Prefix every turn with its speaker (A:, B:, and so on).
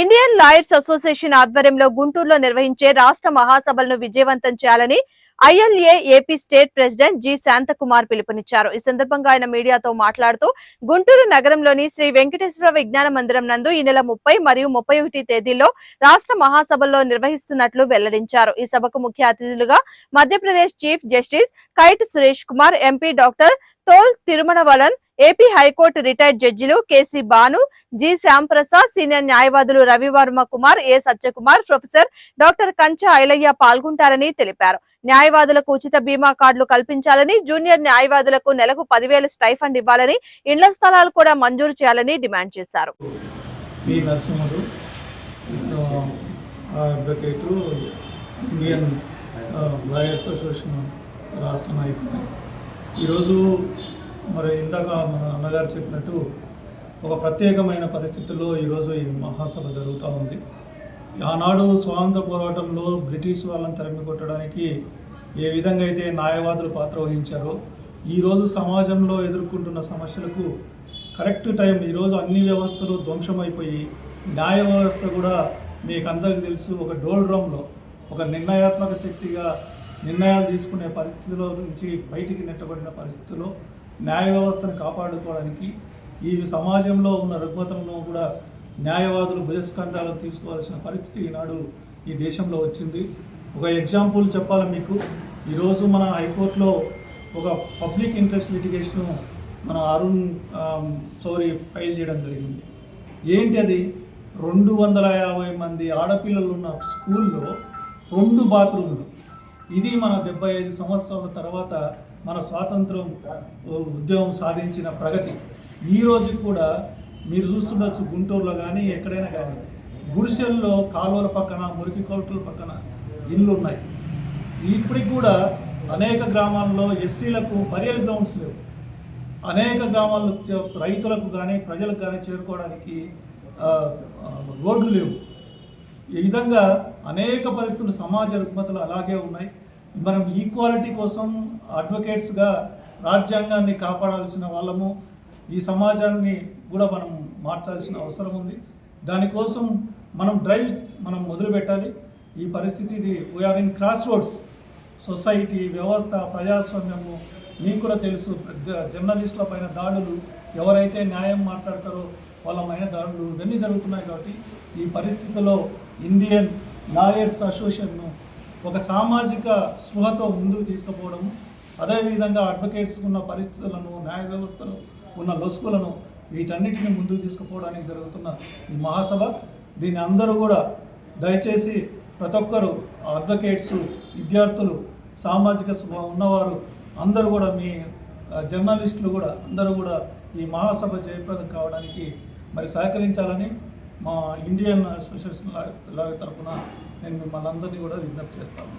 A: Indian lawyers association ఆధ్వర్యంలో గుంటూరులో నిర్వహించే రాష్ట్ర మహాసభలను విజయవంతం చేయాలని ILA AP state president G Shanthakumar పిలుపునిచ్చారు. ఈ సందర్భంగా ఆయన మీడియాతో మాట్లాడుతూ గుంటూరు నగరంలోని శ్రీ వెంకటేశ్వర విజ్ఞాన మందిరం నందు ఈ నెల ముప్పై మరియు ముప్పై ఒకటి తేదీల్లో రాష్ట్ర మహాసభల్లో నిర్వహిస్తున్నట్లు వెల్లడించారు. ఈ సభకు ముఖ్య అతిథులుగా మధ్యప్రదేశ్ చీఫ్ జస్టిస్ కైట్ Suresh Kumar MP doctor Thol Thirumavalavan AP high court retired జడ్జిలు KC Bhanu G Shyamprasad senior న్యాయవాదులు Ravivarma Kumar A Satyakumar professor doctor Kancha Ilaiah పాల్గొంటారని తెలిపారు. న్యాయవాదులకు ఉచిత బీమా కార్డులు కల్పించాలని జూనియర్ న్యాయవాదులకు నెలకు పదివేల స్టైఫండ్ ఇవ్వాలని ఇండ్ల స్థలాలు కూడా మంజూరు చేయాలని డిమాండ్ చేశారు.
B: ఇండియన్ లాయర్స్ అసోసియేషన్ రాష్ట్ర నాయకుడు. ఈరోజు మరి ఇందాక మన అన్నగారు చెప్పినట్టు ఒక ప్రత్యేకమైన పరిస్థితుల్లో ఈరోజు ఈ మహాసభ జరుగుతూ ఉంది. ఆనాడు స్వాతంత్ర పోరాటంలో బ్రిటిష్ వాళ్ళని తరిమి కొట్టడానికి ఏ విధంగా అయితే న్యాయవాదులు పాత్ర వహించారో ఈరోజు సమాజంలో ఎదుర్కొంటున్న సమస్యలకు కరెక్ట్ టైం ఈరోజు అన్ని వ్యవస్థలు ధ్వంసమైపోయి న్యాయ వ్యవస్థ కూడా మీకు అందరికీ తెలుసు ఒక డోల్ డ్రమ్లో ఒక నిర్ణయాత్మక శక్తిగా నిర్ణయాలు తీసుకునే పరిస్థితిలో నుంచి బయటికి నెట్టబడిన పరిస్థితిలో న్యాయ వ్యవస్థను కాపాడుకోవడానికి ఈ సమాజంలో ఉన్న రుగ్మతంలో కూడా న్యాయవాదులు బహిష్కంధాలు తీసుకోవాల్సిన పరిస్థితి ఈనాడు ఈ దేశంలో వచ్చింది. ఒక ఎగ్జాంపుల్ చెప్పాలి మీకు. ఈరోజు మన హైకోర్టులో ఒక పబ్లిక్ ఇంట్రెస్ట్ లిటిగేషన్ మన అరుణ్ ఆమ్, సౌరి ఫైల్ చేయడం జరిగింది. ఏంటి అది? రెండు వందల యాభై మంది ఆడపిల్లలు ఉన్న స్కూల్లో రెండు బాత్రూమ్లు. ఇది మన డెబ్బై ఐదు సంవత్సరాల తర్వాత మన స్వాతంత్రం ఉద్యమం సాధించిన ప్రగతి. ఈ రోజు కూడా మీరు చూస్తుండొచ్చు గుంటూరులో కానీ ఎక్కడైనా కానీ గుడిసెల్లో కాలువల పక్కన మురికి కోటల పక్కన ఇళ్ళు ఉన్నాయి ఇప్పటికి కూడా అనేక గ్రామాల్లో ఎస్సీలకు బరియల్ గ్రౌండ్స్ లేవు. అనేక గ్రామాల్లో చే- రైతులకు కానీ ప్రజలకు కానీ చేరుకోవడానికి రోడ్లు లేవు. ఈ విధంగా అనేక పరిస్థితులు సమాజ రుగ్మతలు అలాగే ఉన్నాయి. మనం ఈక్వాలిటీ కోసం అడ్వకేట్స్గా రాజ్యాంగాన్ని కాపాడాల్సిన వాళ్ళము ఈ సమాజాన్ని కూడా మనం మార్చాల్సిన అవసరం ఉంది. దానికోసం మనం డ్రైవ్ మనం మొదలు పెట్టాలి. ఈ పరిస్థితి ఇది we are in crossroads society వ్యవస్థ ప్రజాస్వామ్యము మీకు కూడా తెలుసు పెద్ద జర్నలిస్టుల పైన దాడులు ఎవరైతే న్యాయం మాట్లాడతారో వాళ్ళ పైన దాడులు ఇవన్నీ జరుగుతున్నాయి కాబట్టి ఈ పరిస్థితిలో ఇండియన్ లాయర్స్ అసోసియేషన్ను ఒక సామాజిక స్పృహతో ముందుకు తీసుకుపోవడము అదేవిధంగా అడ్వకేట్స్ ఉన్న పరిస్థితులను న్యాయ వ్యవస్థలో ఉన్న లొసుకులను వీటన్నిటిని ముందుకు తీసుకుపోవడానికి జరుగుతున్న ఈ మహాసభ. దీన్ని అందరూ కూడా దయచేసి ప్రతి ఒక్కరు అడ్వకేట్స్ విద్యార్థులు సామాజిక స్పృహ ఉన్నవారు అందరూ కూడా మీ జర్నలిస్టులు కూడా అందరూ కూడా ఈ మహాసభ జయప్రదం కావడానికి మరి సహకరించాలని మా ఇండియన్ అసోసియేషన్ లాగా తరఫున నేను మిమ్మల్ని అందరినీ కూడా విజ్ఞప్తి చేస్తాను.